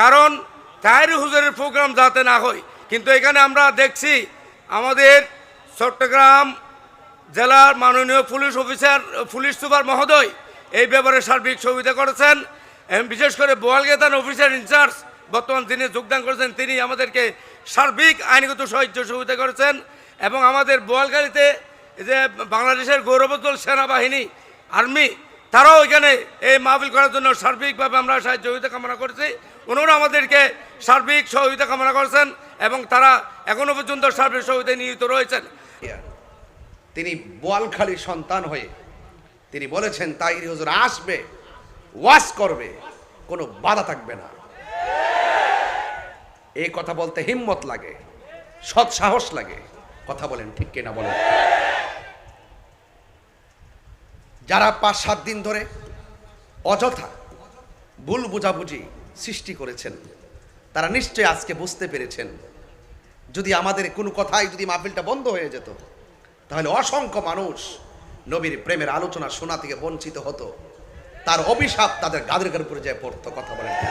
কারণ তাহের হুজুরের প্রোগ্রাম যাতে না হয়। কিন্তু এখানে আমরা দেখছি আমাদের চট্টগ্রাম জেলার মাননীয় পুলিশ অফিসার, পুলিশ সুপার মহোদয় এই ব্যাপারে সার্বিক সহযোগিতা করেছেন। বিশেষ করে বোয়ালগেতান অফিসার ইনচার্জ বর্তমান তিনি যোগদান করেছেন, তিনি আমাদেরকে সার্বিক আইনগত সাহায্য সহযোগিতা করেছেন এবং আমাদের বোয়ালগাড়িতে যে বাংলাদেশের গৌরবোজ্জ্বল সেনাবাহিনী, আর্মি, তারাও এখানে এই মাহফিল করার জন্য সার্বিকভাবে আমরা সাহায্য কামনা করেছি। ওনারা আমাদেরকে সার্বিক সহযোগিতা কামনা করেছেন এবং তারা এখনও পর্যন্ত সার্বিক সহযোগিতায় নিয়োজিত রয়েছেন। তিনি বোয়ালখালী সন্তান হয়ে তিনি বলেছেন, তাইরি হুজুর আসবে, ওয়াজ করবে, কোনো বাধা থাকবে না। এই কথা বলতে হিম্মত লাগে, সৎ সাহস লাগে। কথা বলেন ঠিক কিনা বলেন। যারা পাঁচ সাত দিন ধরে অযথা ভুল বুঝাবুঝি সৃষ্টি করেছেন। তারা নিশ্চয়ই আজকে বুঝতে পেরেছেন। যদি আমাদের কোনো কথাই যদি মাহফিলটা বন্ধ হয়ে যেত, তাহলে অসংখ্য মানুষ নবীর প্রেমের আলোচনা শোনা থেকে বঞ্চিত হতো। তার অভিশাপ তাদের গাদের উপরে যায় পড়তো কথা বলেন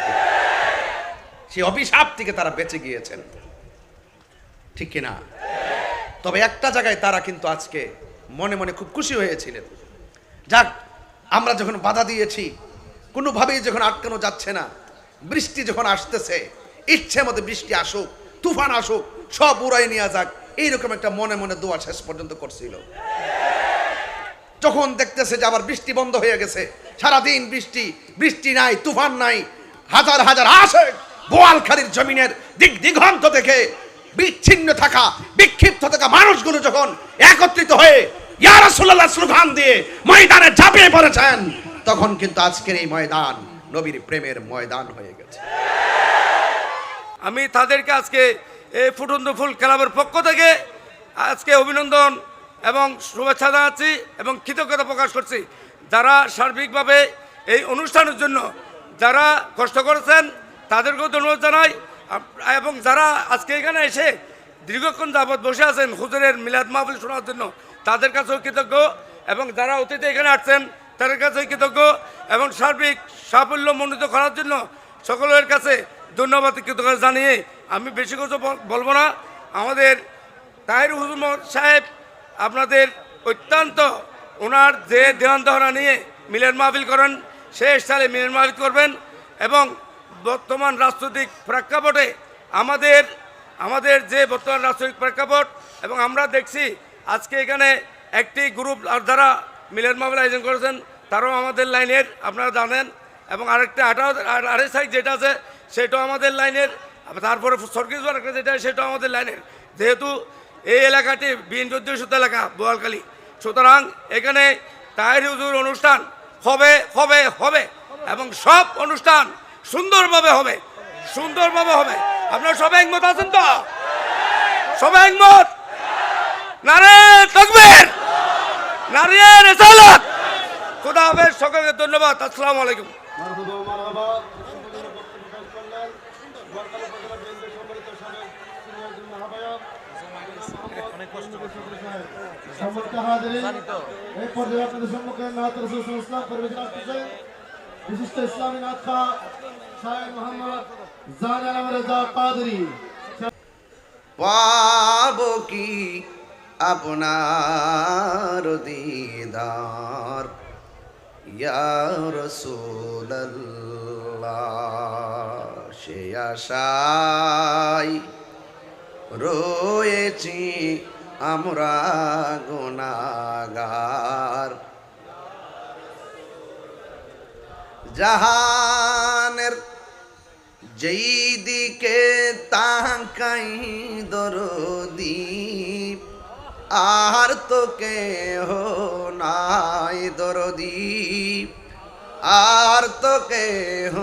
সেই অভিশাপ থেকে তারা বেঁচে গিয়েছেন। ঠিক কিনা? তবে একটা জায়গায় তারা কিন্তু আজকে মনে মনে খুব খুশি হয়েছিলেন। যাক, আমরা যখন বাধা দিয়েছি, কোনোভাবেই যখন আটকানো যাচ্ছে না বৃষ্টি যখন আসতেছে, ইচ্ছে মতো বৃষ্টি আসুক, তুফান আসুক, সব উড়াই নিয়ে যাক, এইরকম একটা মনে মনে দোয়া শেষ পর্যন্ত করছিল। যখন দেখতেছে যে আবার বৃষ্টি বন্ধ হয়ে গেছে, সারাদিন বৃষ্টি বৃষ্টি নাই, তুফান নাই, হাজার হাজার আসে বোয়ালখালীর জমিনের দিক দিগন্ত থেকে বিচ্ছিন্ন থাকা, বিক্ষিপ্ত থাকা মানুষগুলো যখন একত্রিত হয়ে ইয়া রাসূলুল্লাহ স্লোগান দিয়ে ময়দানে ঝাঁপিয়ে পড়েছেন, তখন কিন্তু আজকের এই ময়দান নবীর প্রেমের ময়দান হয়ে গেছে। আমি তাদেরকে আজকে এই ফুটন্ত ফুল ক্লাবের পক্ষ থেকে আজকে অভিনন্দন এবং শুভেচ্ছা জানাচ্ছি এবং কৃতজ্ঞতা প্রকাশ করছি। যারা সার্বিকভাবে এই অনুষ্ঠানের জন্য যারা কষ্ট করেছেন, তাদেরকেও ধন্যবাদ জানাই। এবং যারা আজকে এখানে এসে দীর্ঘক্ষণ যাবৎ বসে আছেন হুজুরের মিলাদ মাহফিল শোনার জন্য, তাদের কাছেও কৃতজ্ঞ। এবং যারা অতীতে এখানে আসছেন তাদের কাছে কৃতজ্ঞ এবং সার্বিক সাফল্য মণ্ডিত করার জন্য সকলের কাছে ধন্যবাদ কৃতজ্ঞতা জানিয়ে আমি বেশি কিছু বল- বলব না। আমাদের তাহির হুজুর সাহেব আপনাদের অত্যন্ত ওনার যে দেওয়ান দহরা নিয়ে মিলেন মাহফিল করেন সেই সালে মিলেন মাহফিল করবেন এবং বর্তমান রাজনৈতিক প্রেক্ষাপটে আমাদের আমাদের যে বর্তমান রাজনৈতিক প্রেক্ষাপট এবং আমরা দেখছি আজকে এখানে একটি গ্রুপ আর যারা মামলা আয়োজন করেছেন, তারাও আমাদের লাইনের, আপনারা জানেন। এবং আরেকটা, আটাও আরেক সাইড যেটা আছে, সেটাও আমাদের লাইনের। তারপরে সরকারি একটা যেটা, সেটাও আমাদের লাইনের। যেহেতু এই এলাকাটি বিএনপি অধ্যুষিত এলাকা, বোয়ালখালী। সুতরাং এখানে তাহের হুজুর অনুষ্ঠান হবে হবে হবে। এবং সব অনুষ্ঠান সুন্দরভাবে হবে সুন্দরভাবে হবে। আপনারা সবাই একমত আছেন তো? সবাই একমত? নারে তকবীর! নারিয়ে রেসালত খুদা হাফেজ সকলকে ধন্যবাদ আসসালামু আলাইকুম। এই পর্যায়ে আপনাদের সম্মুখে নাথ রসুল পরিবেশন আসতেছে। বিশিষ্ট ইসলামী নাথ শাহেদ মোহাম্মদ জান আলম রেজা কাদরি পাব কি আপনার দিদার। রসুল্লাহ সে আশাই রয়েছি আমরা গুনাগার জাহানের যেই দিকে তাকাই দরদি আর তো কেহ নাই দরদি। আর তো কেহ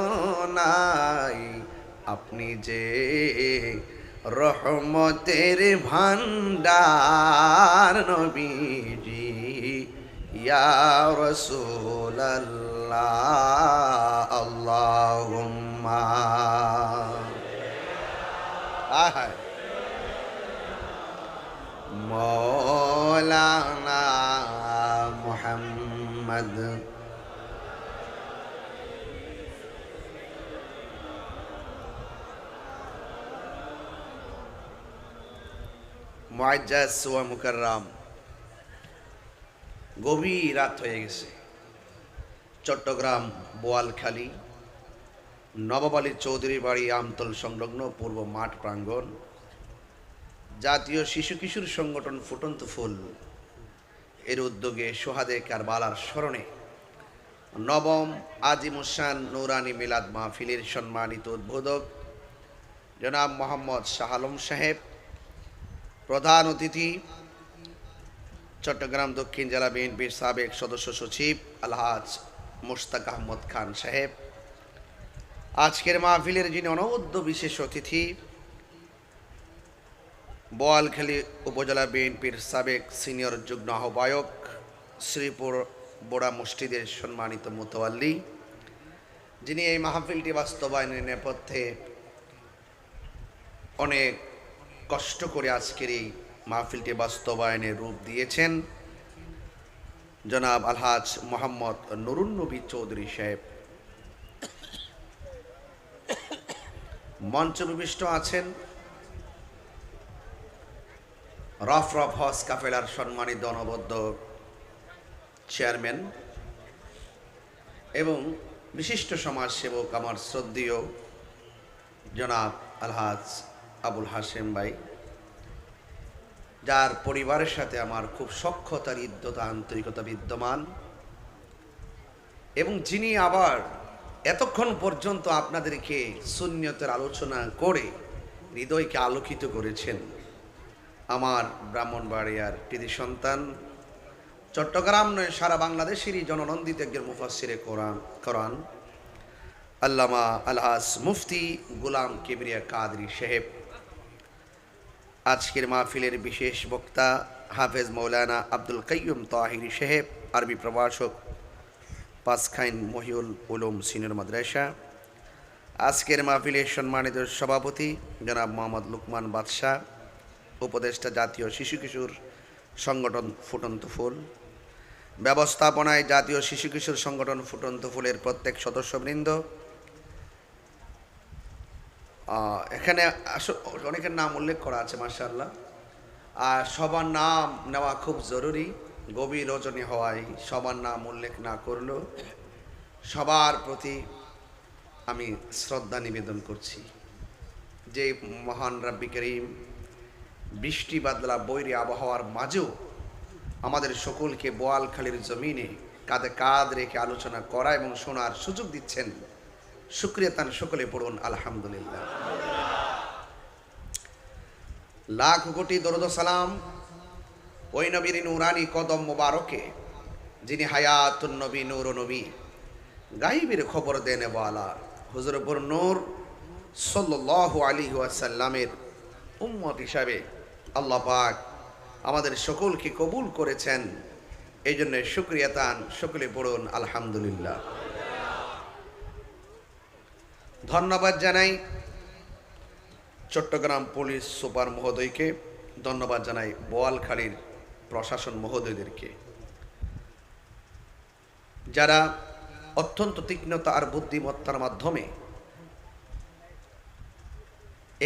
নাই, আপনি যে রহমতের ভান্ডার নবীজি, ইয়া রসুল্লাহ আল্লাহুম্মা। আহায়। মৌলানা মোহাম্মদ। মুআজ্জাজ সুয়া মুকাররাম। গভীর রাত হয়ে গেছে। চট্টগ্রাম, বোয়ালখালী, নবাব আলী চৌধুরী বাড়ি আমতল সংলগ্ন পূর্ব মাঠ প্রাঙ্গণ জাতীয় শিশু কিশোর সংগঠন ফুটন্ত ফুল। এর উদ্যোগে সোহাদে কারবালার স্মরণে নবম আজিমুসান নৌরানি মিলাদ মাহফিলের সম্মানিত উদ্বোধক জনাব মোহাম্মদ শাহ আলম সাহেব, প্রধান অতিথি, চট্টগ্রাম দক্ষিণ জেলা বিএনপির সাবেক সদস্য সচিব আলহাজ মুশতাক আহমদ খান সাহেব। আজকের মাহফিলের যিনি অনবদ্য বিশেষ অতিথি বোয়ালখালী উপজেলা বিএনপির সাবেক সিনিয়র যুগ্ম আহ্বায়ক শ্রীপুর বোড়া মসজিদের সম্মানিত মোতোয়াল্লি যিনি এই মাহফিলটি বাস্তবায়নের নেপথ্যে অনেক কষ্ট করে আজকের এই মাহফিলটি বাস্তবায়নের রূপ দিয়েছেন জনাব আলহাজ মোহাম্মদ নুরুন নবী চৌধুরী সাহেব। মঞ্চ বিশিষ্ট আছেন রফ রফ হস কাফেলার সম্মানিত অনবদ্য চেয়ারম্যান এবং বিশিষ্ট সমাজসেবক আমার শ্রদ্ধেয় জনাব আলহাজ আবুল হাসেম ভাই, যার পরিবারের সাথে আমার খুব সক্ষতার ইদ্যতা, আন্তরিকতা বিদ্যমান, এবং যিনি আবার এতক্ষণ পর্যন্ত আপনাদেরকে শূন্যতের আলোচনা করে হৃদয়কে আলোকিত করেছেন। আমার ব্রাহ্মণবাড়িয়ার কৃতি সন্তান। চট্টগ্রাম নয়, সারা বাংলাদেশেরই জননন্দিত একজন মুফাসিরে কোরআন কোরআন। আল্লামা আলহাস মুফতি গুলাম কেবরিয়া কাদরি সাহেব। আজকের মাহফিলের বিশেষ বক্তা হাফেজ মৌলানা আব্দুল কাইয়ুম তাহিরি সাহেব, আরবি প্রভাষক পাসখাইন মহিউল উলুম সিনিয়র মাদ্রাসা। আজকের মাহফিলের সম্মানিত সভাপতি জনাব মোহাম্মদ লুকমান বাদশাহ। উপদেষ্টা জাতীয় শিশু কিশোর সংগঠন ফুটন্ত ফুল। ব্যবস্থাপনায় জাতীয় শিশু কিশোর সংগঠন ফুটন্ত ফুলের প্রত্যেক সদস্যবৃন্দ। এখানে অনেকের নাম উল্লেখ করা আছে মার্শাল্লাহ আর সবার নাম নেওয়া খুব জরুরি, গভীর রজনী হওয়ায় সবার নাম উল্লেখ না করলেও সবার প্রতি আমি শ্রদ্ধা নিবেদন করছি। যে মহান রাব্বি করিম বৃষ্টি বাদলা বৈরী আবহাওয়ার মাঝেও আমাদের সকলকে বোয়ালখালীর জমিনে কাঁধে কাঁধ রেখে আলোচনা করা এবং শোনার সুযোগ দিচ্ছেন। শুক্রিয়া তান সকলে পড়ুন, আলহামদুলিল্লাহ। লাখ কোটি দরদ সালাম ওই নবীর নুরানি কদম মোবারকে, যিনি হায়াতুন নবী, নূর নবী। গাইবের খবর দেন বালা হুজুরপুর নূর সাল্লাল্লাহু আলী ওয়াসাল্লামের উম্মত হিসাবে। আল্লাহ পাক আমাদের সকলকে কবুল করেছেন। এই জন্য শুক্রিয়া তান সকলে পড়ুন, আলহামদুলিল্লাহ। ধন্যবাদ জানাই চট্টগ্রাম পুলিশ সুপার মহোদয়কে, ধন্যবাদ জানাই বোয়ালখালীর প্রশাসন মহোদয়দেরকে। যারা অত্যন্ত তীক্ষ্ণতা আর বুদ্ধিমত্তার মাধ্যমে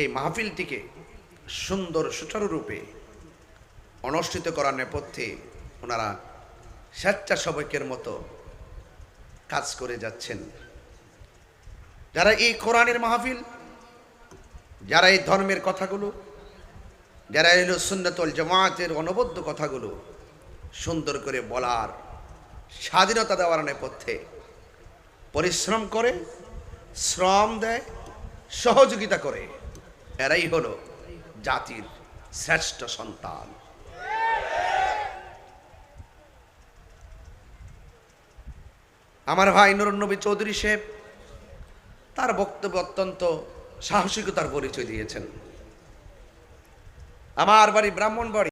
এই মাহফিলটিকে সুন্দর সুচারুরূপে অনুষ্ঠিত করার নেপথ্যে ওনারা স্বেচ্ছাসেবকের মতো কাজ করে যাচ্ছেন। যারা এই কোরআনের মাহফিল, যারা এই ধর্মের কথাগুলো, যারা এলো সুন্নতল জামাতের অনবদ্য কথাগুলো সুন্দর করে বলার স্বাধীনতা দেওয়ার নেপথ্যে পরিশ্রম করে, শ্রম দেয়, সহযোগিতা করে, এরাই হলো জাতির শ্রেষ্ঠ সন্তান। আমার ভাই নুরনবী চৌধুরী সাহেব তার বক্তব্য অত্যন্ত সাহসিকতার পরিচয় দিয়েছেন। আমার বাড়ি ব্রাহ্মণবাড়ি।